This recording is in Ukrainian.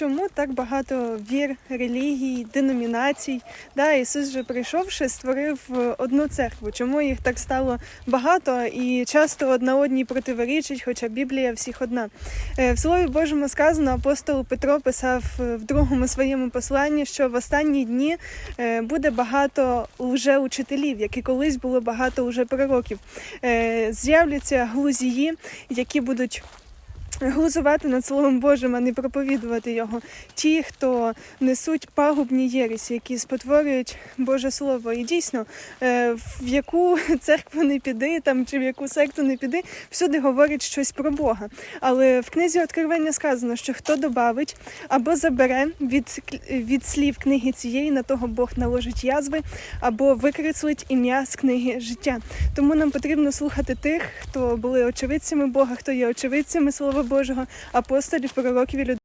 чому так багато вір, релігій, деномінацій? Да, Ісус же прийшовши, створив е, одну церкву. Чому їх так стало багато і часто одна одній противорічить, хоча Біблія всіх одна. Е, В Слові Божому сказано, апостол Петро писав е, в другому своєму посланні, що в останні дні буде багато лжеучителів, як і колись було багато уже пророків. З'являться глузії, які будуть глузувати над Словом Божим, а не проповідувати його. Ті, хто несуть пагубні єресі, які спотворюють Боже Слово. І дійсно, е, в яку церкву не піди, там чи в яку секту не піди, всюди говорять щось про Бога. Але в книзі Откровення сказано, що хто добавить або забере від, від слів книги цієї, на того Бог наложить язви, або викреслить ім'я з книги життя. Тому нам потрібно слухати тих, хто були очевидцями Бога, хто є очевидцями Слова Божого, апостолів, пророків і людей.